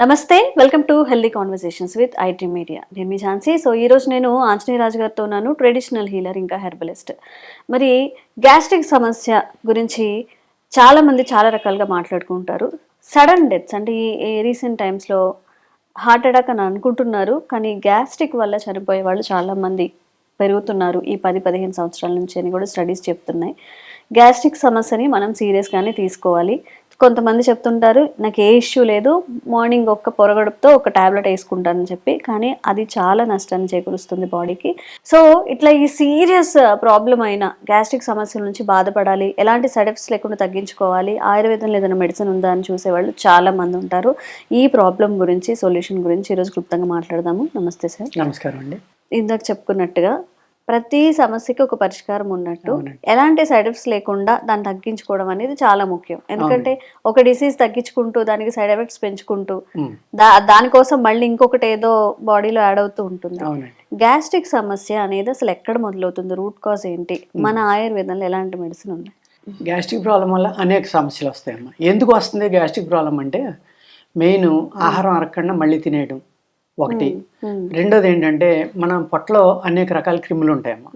నమస్తే welcome to healthy conversations with IT media. నేను మీ ఝాన్సీ. సో ఈరోజు నేను ఆంజనేయ రాజు గారితో ఉన్నాను ట్రెడిషనల్ హీలర్ ఇంకా హెర్బలిస్ట్. మరి గ్యాస్ట్రిక్ సమస్య గురించి చాలామంది చాలా రకాలుగా మాట్లాడుకుంటారు. సడన్ డెత్స్ అంటే ఈ రీసెంట్ టైమ్స్లో హార్ట్ అటాక్ అని అనుకుంటున్నారు కానీ గ్యాస్ట్రిక్ వల్ల చనిపోయే వాళ్ళు చాలామంది పెరుగుతున్నారు ఈ పది పదిహేను సంవత్సరాల నుంచి అని కూడా స్టడీస్ చెప్తున్నాయి. గ్యాస్ట్రిక్ సమస్యని మనం సీరియస్గానే తీసుకోవాలి. కొంతమంది చెప్తుంటారు నాకు ఏ ఇష్యూ లేదు మార్నింగ్ ఒక్క పొరగడుపుతో ఒక టాబ్లెట్ వేసుకుంటానని చెప్పి కానీ అది చాలా నష్టాన్ని చేకూరుస్తుంది బాడీకి. సో ఇట్లా ఈ సీరియస్ ప్రాబ్లం అయిన గ్యాస్ట్రిక్ సమస్యల నుంచి బాధపడాలి ఎలాంటి సైడ్ ఎఫెక్ట్స్ లేకుండా తగ్గించుకోవాలి ఆయుర్వేదంలో ఏదైనా మెడిసిన్ ఉందా అని చూసేవాళ్ళు చాలా మంది ఉంటారు. ఈ ప్రాబ్లం గురించి సొల్యూషన్ గురించి ఈరోజు క్లుప్తంగా మాట్లాడదాము. నమస్తే సార్. నమస్కారం అండి. ఇందాక చెప్పుకున్నట్టుగా ప్రతి సమస్యకి ఒక పరిష్కారం ఉన్నట్టు. ఎలాంటి సైడ్ ఎఫెక్ట్స్ లేకుండా దాన్ని తగ్గించుకోవడం అనేది చాలా ముఖ్యం. ఎందుకంటే ఒక డిసీజ్ తగ్గించుకుంటూ దానికి సైడ్ ఎఫెక్ట్స్ పెంచుకుంటూ దా దానికోసం మళ్ళీ ఇంకొకటి ఏదో బాడీలో యాడ్ అవుతూ ఉంటుంది. గ్యాస్ట్రిక్ సమస్య అనేది అసలు ఎక్కడ మొదలవుతుంది? రూట్ కాజ్ ఏంటి? మన ఆయుర్వేదంలో ఎలాంటి మెడిసిన్ ఉంది గ్యాస్ట్రిక్ ప్రాబ్లం వల్ల అనేక సమస్యలు వస్తాయమ్మా. ఎందుకు వస్తుంది గ్యాస్ట్రిక్ ప్రాబ్లం అంటే మెయిన్ ఆహారం అరగకుండా మళ్ళీ తినేయడం. ఒకటి. రెండోది ఏంటంటే మన పొట్టలో అనేక రకాల క్రిములు ఉంటాయమ్మా.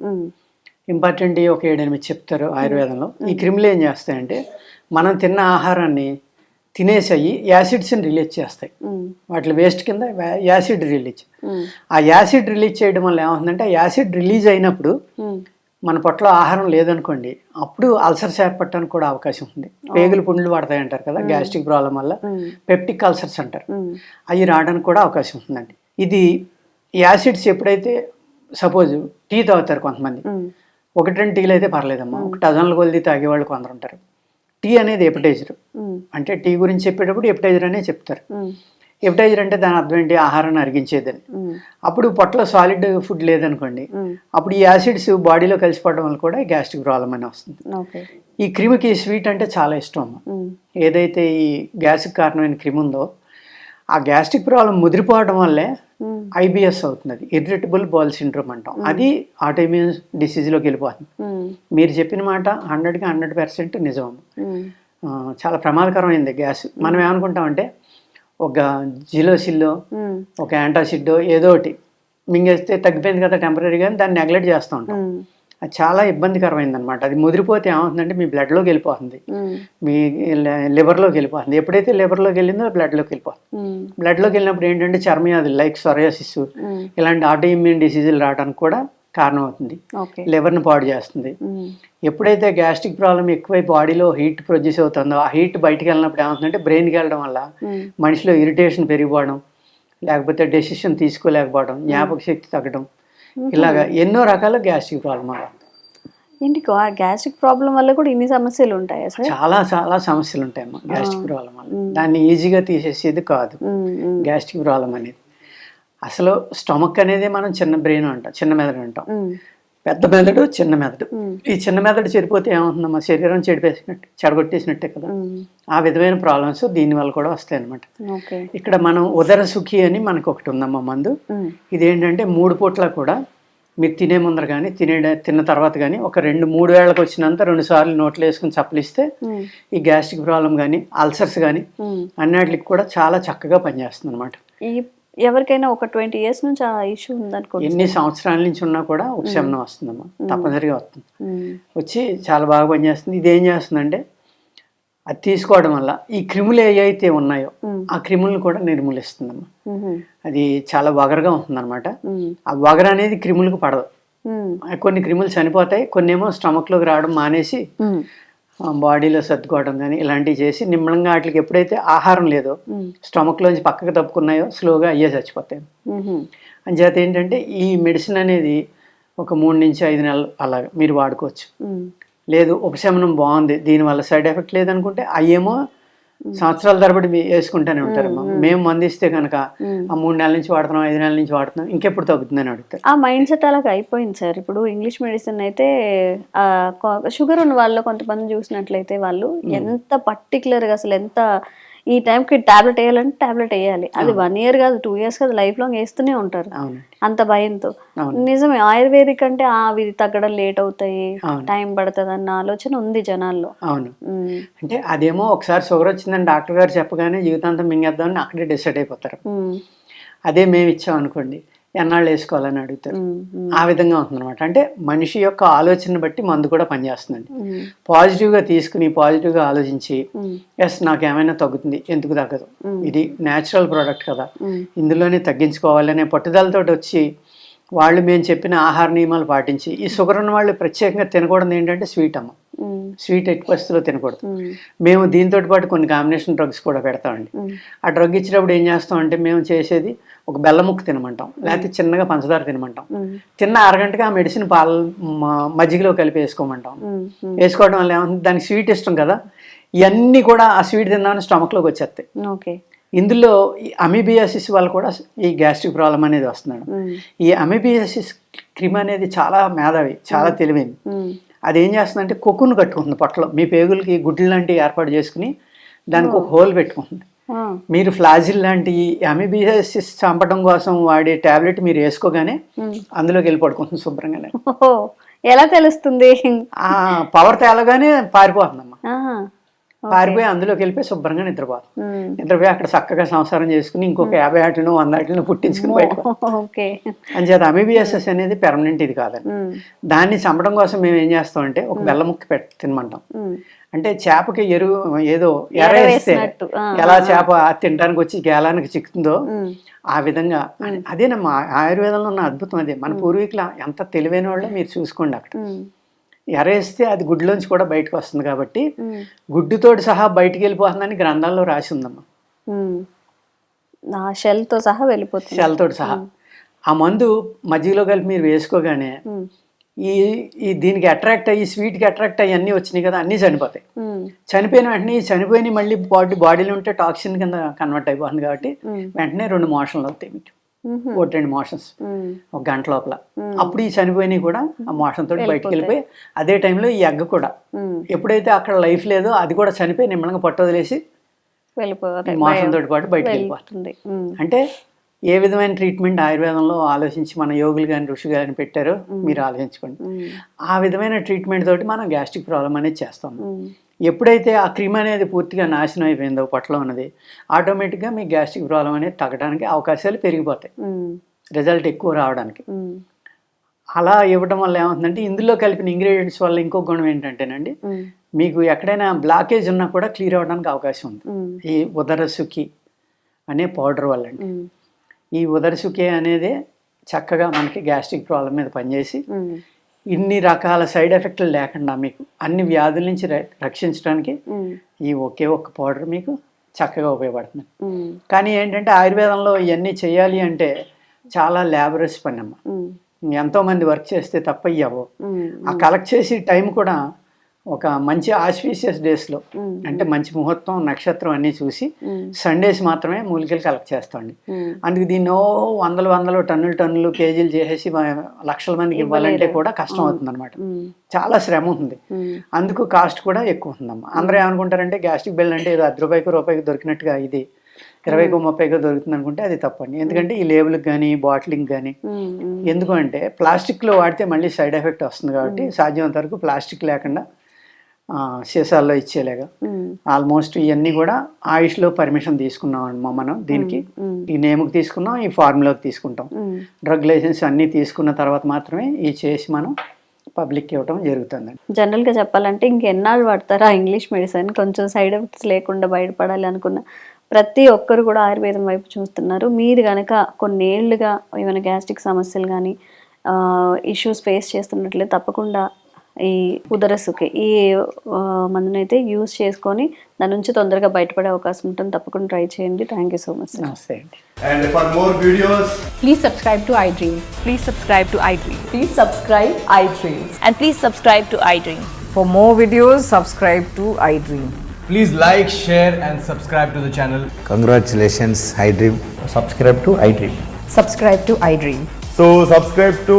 ఇంపార్టెంట్ ఒక ఏడెనిమిది చెప్తారు ఆయుర్వేదంలో. ఈ క్రిములు ఏం చేస్తాయంటే మనం తిన్న ఆహారాన్ని తినేసి అయ్యి యాసిడ్స్ని రిలీజ్ చేస్తాయి. వాటి వేస్ట్ కింద యాసిడ్ రిలీజ్. ఆ యాసిడ్ రిలీజ్ చేయడం వల్ల ఏమవుతుందంటే ఆ యాసిడ్ రిలీజ్ అయినప్పుడు మన పొట్టలో ఆహారం లేదనుకోండి అప్పుడు అల్సర్స్ ఏర్పడటానికి కూడా అవకాశం ఉంది. పేగులు పుండ్లు పడతాయి అంటారు కదా గ్యాస్ట్రిక్ ప్రాబ్లం వల్ల. పెప్టిక్ అల్సర్స్ అంటారు. అవి రావడానికి కూడా అవకాశం ఉందండి. ఇది యాసిడ్స్ ఎప్పుడైతే సపోజ్ టీ తాగుతారు కొంతమంది. ఒకటి రెండు టీలు అయితే పర్లేదమ్మా. ఒక డజన్ల కొలిది తాగేవాళ్ళు కొందరు ఉంటారు. టీ అనేది ఎపిటైజర్ అంటే టీ గురించి చెప్పేటప్పుడు ఎపిటైజర్ అనే చెప్తారు. ఎపిటైజర్ అంటే దాని అర్థం ఏంటి? ఆహారాన్ని అరిగించేదని. అప్పుడు పొట్టలో సాలిడ్ ఫుడ్ లేదనుకోండి అప్పుడు ఈ యాసిడ్స్ బాడీలో కలిసిపోవడం వల్ల కూడా గ్యాస్ట్రిక్ ప్రాబ్లం అని వస్తుంది. ఈ క్రిమికి స్వీట్ అంటే చాలా ఇష్టం. ఏదైతే ఈ గ్యాస్కి కారణమైన క్రిమి ఉందో ఆ గ్యాస్ట్రిక్ ప్రాబ్లం ముదిరిపోవడం వల్లే ఐబిఎస్ అవుతుంది. ఇర్రిటబుల్ బాల్ సిండ్రోమ్ అంటాం. అది ఆటోఇమ్యూన్ డిసీజ్లోకి వెళ్ళిపోతుంది. మీరు చెప్పిన మాట హండ్రెడ్కి హండ్రెడ్ పర్సెంట్ నిజం. చాలా ప్రమాదకరమైంది గ్యాస్. మనం ఏమనుకుంటామంటే ఒక జిలోసిల్లో ఒక యాంటాసిడ్ ఏదో ఒకటి మింగేస్తే తగ్గిపోయింది కదా టెంపరీగా దాన్ని నెగ్లెక్ట్ చేస్తూ ఉంటాం. అది చాలా ఇబ్బందికరమైంది అనమాట అది ముదిరిపోతే ఏమవుతుందంటే మీ బ్లడ్లోకి వెళ్ళిపోతుంది. మీ లివర్లోకి వెళ్ళిపోతుంది. ఎప్పుడైతే లివర్లోకి వెళ్ళిందో బ్లడ్లోకి వెళ్ళిపోతుంది. బ్లడ్లోకి వెళ్ళినప్పుడు ఏంటంటే చర్మవ్యాధులు లైక్ సొరయాసిస్ ఇలాంటి ఆటో ఇమ్యూన్ డిసీజులు రావడానికి కూడా కారణం అవుతుంది ఓకే. లివర్ని పాడు చేస్తుంది. ఎప్పుడైతే గ్యాస్ట్రిక్ ప్రాబ్లం ఎక్కువై బాడీలో హీట్ ప్రొడ్యూస్ అవుతుందో ఆ హీట్ బయటికి వెళ్ళినప్పుడు ఏమవుతుందంటే బ్రెయిన్కి వెళ్ళడం వల్ల మనిషిలో ఇరిటేషన్ పెరిగిపోవడం లేకపోతే డెసిషన్ తీసుకోలేకపోవడం జ్ఞాపక శక్తి తగ్గడం ఇలాగా ఎన్నో రకాల గ్యాస్ట్రిక్ ప్రాబ్లం అలా. ఏంటి గ్యాస్ట్రిక్ ప్రాబ్లం వల్ల కూడా ఇన్ని సమస్యలు ఉంటాయా సార్? చాలా చాలా సమస్యలు ఉంటాయమ్మా గ్యాస్ట్రిక్ ప్రాబ్లం వల్ల. దాన్ని ఈజీగా తీసేసేది కాదు. గ్యాస్ట్రిక్ ప్రాబ్లం అనేది. అసలు స్టమక్ అనేది మనం చిన్న బ్రెయిన్ అంటాం చిన్న మెదడు అంటాం. పెద్ద మెదడు చిన్న మెదడు. ఈ చిన్న మెదడు చెడిపోతే ఏమవుతుందమ్మా? శరీరం చెడిపేసినట్టు చెడగొట్టేసినట్టే కదా? ఆ విధమైన ప్రాబ్లమ్స్ దీనివల్ల కూడా వస్తాయి అనమాట ఇక్కడ మనం ఉదర సుఖి అని మనకు ఒకటి ఉందమ్మా మందు. ఇదేంటంటే మూడు పూట్ల కూడా మీరు తినే ముందర కానీ తినే తిన్న తర్వాత కానీ ఒక రెండు మూడు వేళ్ళకి వచ్చినంత రెండు సార్లు నోట్లో వేసుకుని చప్పలిస్తే ఈ గ్యాస్ట్రిక్ ప్రాబ్లం కానీ అల్సర్స్ కానీ. అన్నిటికి కూడా చాలా చక్కగా పనిచేస్తుంది అనమాట ఎవరికైనా ఒక ట్వంటీ ఇయర్స్ నుంచి ఆ ఇష్యూ ఉందనుకోండి ఎన్ని సంవత్సరాల నుంచి ఉన్నా కూడా ఉపశమనం వస్తుందమ్మా. తప్పనిసరిగా వస్తుంది. వచ్చి చాలా బాగా పనిచేస్తుంది. ఇది ఏం చేస్తుందంటే అది తీసుకోవడం వల్ల ఈ క్రిములు ఏవైతే ఉన్నాయో ఆ క్రిములను కూడా నిర్మూలిస్తుందమ్మా. అది చాలా వగరగా ఉంటుందన్నమాట. ఉమ్, ఆ వగర అనేది క్రిములకు పడదు. కొన్ని క్రిములు చనిపోతాయి కొన్ని ఏమో స్టమక్లోకి రావడం మానేసి బాడీలో సర్దుకోవడం కానీ ఇలాంటివి చేసి నిమ్మలంగా వాటికి ఎప్పుడైతే ఆహారం లేదో స్టమక్లోంచి పక్కకు తప్పుకున్నాయో స్లోగా అయ్యే చచ్చిపోతాయి. అంచేత ఏంటంటే ఈ మెడిసిన్ అనేది ఒక మూడు నుంచి ఐదు నెలలు అలా మీరు వాడుకోవచ్చు. లేదు ఉపశమనం బాగుంది దీనివల్ల సైడ్ ఎఫెక్ట్ లేదనుకుంటే అయ్యేమో సంవత్సరాల తరబడి వేసుకుంటూనే ఉంటారమ్మా. మేము మందిస్తే కనుక. ఆ మూడు నెలల నుంచి వాడుతున్నాం ఐదు నెలల నుంచి వాడుతున్నాం ఇంకెప్పుడు తగ్గుతుందని అడుగుతారు. ఆ మైండ్ సెట్ అలాగ అయిపోయింది సార్. ఇప్పుడు ఇంగ్లీష్ మెడిసిన్ అయితే ఆ, కొ- షుగర్ ఉన్న వాళ్ళు కొంతమంది చూసినట్లయితే వాళ్ళు ఎంత పర్టికులర్గా అసలు ఎంత ఈ టైంకి టాబ్లెట్ వేయాలంటే టాబ్లెట్ వేయాలి. అది వన్ ఇయర్ కాదు టూ ఇయర్స్ కాదు లైఫ్ లాంగ్ వేస్తూనే ఉంటారు. అంత భయంతో. నిజమే ఆయుర్వేదిక్ అంటే ఆ అవి తగ్గడం లేట్ అవుతాయి. టైం పడుతుంది అన్న ఆలోచన ఉంది జనాల్లో. అవును. అంటే అదేమో ఒకసారి షుగర్ వచ్చిందని డాక్టర్ గారు చెప్పగానే జీవితాంతం మింగేద్దామని అక్కడే డిసైడ్ అయిపోతారు. అదే మేము ఇచ్చాం అనుకోండి. ఎన్నాళ్ళు వేసుకోవాలని అడుగుతారు. ఆ విధంగా ఉంటుందన్నమాట. అంటే మనిషి యొక్క ఆలోచన బట్టి మందు కూడా పనిచేస్తుందండి. పాజిటివ్గా తీసుకుని పాజిటివ్గా ఆలోచించి ఎస్ నాకు ఏమైనా తగ్గుతుంది ఎందుకు తగ్గదు. ఇది న్యాచురల్ ప్రోడక్ట్ కదా. ఇందులోనే తగ్గించుకోవాలనే పట్టుదలతో వచ్చి వాళ్ళు మేము చెప్పిన ఆహార నియమాలు పాటించి ఈ షుగర్ ఉన్న వాళ్ళు ప్రత్యేకంగా తినకూడదు ఏంటంటే స్వీట్ అమ్మ. స్వీట్ ఎట్టి పరిస్థితిలో తినకూడదు. మేము దీంతో పాటు కొన్ని కాంబినేషన్ డ్రగ్స్ కూడా పెడతామండి. ఆ డ్రగ్ ఇచ్చినప్పుడు ఏం చేస్తామంటే మేము చేసేది ఒక బెల్లం ముక్క తినమంటాం లేకపోతే చిన్నగా పంచదార తినమంటాం. తిన్న అరగంటగా ఆ మెడిసిన్ పాల మజ్జిగలో కలిపి వేసుకోమంటాం. వేసుకోవడం వల్ల ఏమవుతుంది? దానికి స్వీట్ ఇష్టం కదా. ఇవన్నీ కూడా ఆ స్వీట్ తిందామని స్టమక్లోకి వచ్చేస్తాయి. ఓకే. ఇందులో ఈ అమీబియాసిస్ వల్ల కూడా ఈ గ్యాస్ట్రిక్ ప్రాబ్లం అనేది వస్తున్నాడు. ఈ అమీబియాసిస్ క్రిమ్ అనేది చాలా మేధావి చాలా తెలివైంది. అది ఏం చేస్తుందంటే కొక్కును కట్టుకుంటుంది పొట్టలో. మీ పేగులకి గుడ్లు లాంటివి ఏర్పాటు చేసుకుని దానికి ఒక హోల్ పెట్టుకుంటుంది. మీరు ఫ్లాజిల్ లాంటి అమీబియాసిస్ చంపడం కోసం వాడే టాబ్లెట్ మీరు వేసుకోగానే. అందులోకి వెళ్ళి పడుకుంటుంది శుభ్రంగానే. ఎలా తెలుస్తుంది? ఆ పవర్ తేలగానే పారిపోతుందమ్మా. పారిపోయి అందులోకి వెళ్ళిపోయి శుభ్రంగా నిద్రపోతుంది ఉమ్, నిద్రపోయి అక్కడ చక్కగా సంసారం చేసుకుని ఇంకొక యాభై ఆటలను వంద ఆటలను పుట్టించుకుని బయటకు ఓకే. అంచేత అమీబియాసిస్ అనేది పెర్మనెంట్ ఇది కాదండి. దాన్ని చంపడం కోసం మేము ఏం చేస్తామంటే ఒక బెల్ల ముక్క పెట్టి తినమంటాం. అంటే చేపకి ఎరువు ఏదో ఎర ఎర వేస్తే వేసినట్టు, ఆ, ఎలా చేప తినడానికి వచ్చి గేలానికి చిక్కుతుందో ఆ విధంగా అదేనమ్మా ఆయుర్వేదంలో ఉన్న అద్భుతం అదే. మన పూర్వీకులు ఎంత తెలివైన వాళ్ళో మీరు చూసుకోండి అక్కడ. ఎరేస్తే అది గుడ్లోంచి కూడా బయటకు వస్తుంది కాబట్టి గుడ్డుతోటి సహా బయటికి వెళ్ళిపోతుందని గ్రంథాల్లో రాసి ఉందమ్మా. ఉమ్. ఆ షెల్తో సహా వెళ్ళిపోతుంది. సెల్తోటి సహా. ఆ మందు మజ్జిగలో కలిపి మీరు వేసుకోగానే ఈ ఈ దీనికి అట్రాక్ట్ అయ్యి స్వీట్కి అట్రాక్ట్ అయ్యి అన్నీ వచ్చినాయి కదా అన్నీ చనిపోతాయి. చనిపోయిన వెంటనే ఈ చనిపోయిన మళ్ళీ బాడీ బాడీలో ఉంటే టాక్సిన్ కింద కన్వర్ట్ అయిపోతుంది కాబట్టి వెంటనే రెండు మోషన్లు అవుతాయి మీకు. ఒకటి రెండు మోషన్స్ ఒక గంట లోపల. అప్పుడు ఈ చనిపోయినవి కూడా ఆ మోషన్ తోటి బయటకు వెళ్ళిపోయి అదే టైంలో ఈ ఎగ్గ కూడా. ఎప్పుడైతే అక్కడ లైఫ్ లేదో అది కూడా చనిపోయి నిమ్మలంగా పట్టు వదిలేసి వెళ్ళిపోతాయి. మోషన్ తోటి పాటు బయటకు వెళ్ళిపోతుంది. అంటే ఏ విధమైన ట్రీట్మెంట్ ఆయుర్వేదంలో ఆలోచించి మన యోగులు కానీ ఋషి కానీ పెట్టారో మీరు ఆలోచించుకోండి. ఆ విధమైన ట్రీట్మెంట్ తోటి మనం గ్యాస్ట్రిక్ ప్రాబ్లం అనేది చేస్తాం. ఎప్పుడైతే ఆ క్రీమ్ అనేది పూర్తిగా నాశనం అయిపోయిందో పొట్టలో ఉన్నది ఆటోమేటిక్గా మీ గ్యాస్ట్రిక్ ప్రాబ్లం అనేది తగ్గడానికి అవకాశాలు పెరిగిపోతాయి. రిజల్ట్ ఎక్కువ రావడానికి. అలా ఇవ్వడం వల్ల ఏమవుతుందంటే ఇందులో కలిపిన ఇంగ్రీడియంట్స్ వల్ల ఇంకో గుణం ఏంటంటేనండి మీకు ఎక్కడైనా బ్లాకేజ్ ఉన్నా కూడా క్లియర్ అవ్వడానికి అవకాశం ఉంది. ఈ ఉదరసుకి అనే పౌడర్ వల్ల అండి ఈ ఉదరసుకి అనేది చక్కగా మనకి గ్యాస్ట్రిక్ ప్రాబ్లం మీద పనిచేసి ఇన్ని రకాల సైడ్ ఎఫెక్ట్లు లేకుండా మీకు అన్ని వ్యాధుల నుంచి రక్షించడానికి ఈ ఒకే ఒక్క పౌడర్ మీకు చక్కగా ఉపయోగపడుతుంది. కానీ ఏంటంటే ఆయుర్వేదంలో ఇవన్నీ చేయాలి అంటే చాలా ల్యాబరస్ పని అమ్మ. ఎంతోమంది వర్క్ చేస్తే తప్ప ఇవ్వవు. ఆ కలెక్ట్ చేసి టైం కూడా ఒక మంచి ఆస్పీషియస్ డేస్లో అంటే మంచి ముహూర్తం నక్షత్రం అన్నీ చూసి సండేస్ మాత్రమే మూలికలు కలెక్ట్ చేస్తాండి ఉమ్, అందుకు దీన్ని వందలు వందలు టన్నులు టన్నులు కేజీలు చేసేసి లక్షల మందికి ఇవ్వాలంటే కూడా కష్టం అవుతుంది అనమాట చాలా శ్రమ ఉంది అందుకు కాస్ట్ కూడా ఎక్కువ ఉందమ్మా. అందరూ ఏమనుకుంటారంటే గ్యాస్ట్రిక్ బెల్ అంటే ఏదో అర్ధ రూపాయికి రూపాయికి దొరికినట్టుగా ఇది. ఇరవైకో ముప్పైకో దొరుకుతుంది అనుకుంటే అది తప్పండి. ఎందుకంటే ఈ లేబుల్కి కానీ బాటిలింగ్ కానీ ఉమ్, ఉమ్, ఎందుకు అంటే ప్లాస్టిక్లో వాడితే మళ్ళీ సైడ్ ఎఫెక్ట్ వస్తుంది కాబట్టి సాధ్యమైనంత వరకు ప్లాస్టిక్ లేకుండా సీసాల్లో ఇచ్చేలాగా. ఆల్మోస్ట్ ఇవన్నీ కూడా ఆయుష్లో పర్మిషన్ తీసుకున్నాం మనం దీనికి. ఈ నేమ్కి తీసుకున్నాం ఈ ఫార్ములాకి తీసుకుంటాం. డ్రగ్ లైసెన్స్ అన్నీ తీసుకున్న తర్వాత మాత్రమే ఈ చేసి మనం పబ్లిక్ ఇవ్వటం జరుగుతుందండి జనరల్గా చెప్పాలంటే ఇంకెన్నాళ్ళు పడతారా ఇంగ్లీష్ మెడిసిన్? కొంచెం సైడ్ ఎఫెక్ట్స్ లేకుండా బయటపడాలి అనుకున్న ప్రతి ఒక్కరు కూడా ఆయుర్వేదం వైపు చూస్తున్నారు. మీరు కనుక కొన్నేళ్ళుగా ఏమైనా గ్యాస్ట్రిక్ సమస్యలు కానీ ఇష్యూస్ ఫేస్ చేస్తున్నట్లయితే తప్పకుండా ఈ ఉదర సుఖి ఈ మందుని అయితే యూజ్ చేసుకొని దాని నుంచి తొందరగా బయటపడే అవకాశం ఉంటుంది. తప్పకుండా ట్రై చేయండి. Thank you so much and for more videos please subscribe to iDream please subscribe to iDream please subscribe iDream and please subscribe to iDream for more videos subscribe to iDream please like share and subscribe to the channel iDream subscribe to iDream subscribe to iDream so subscribe to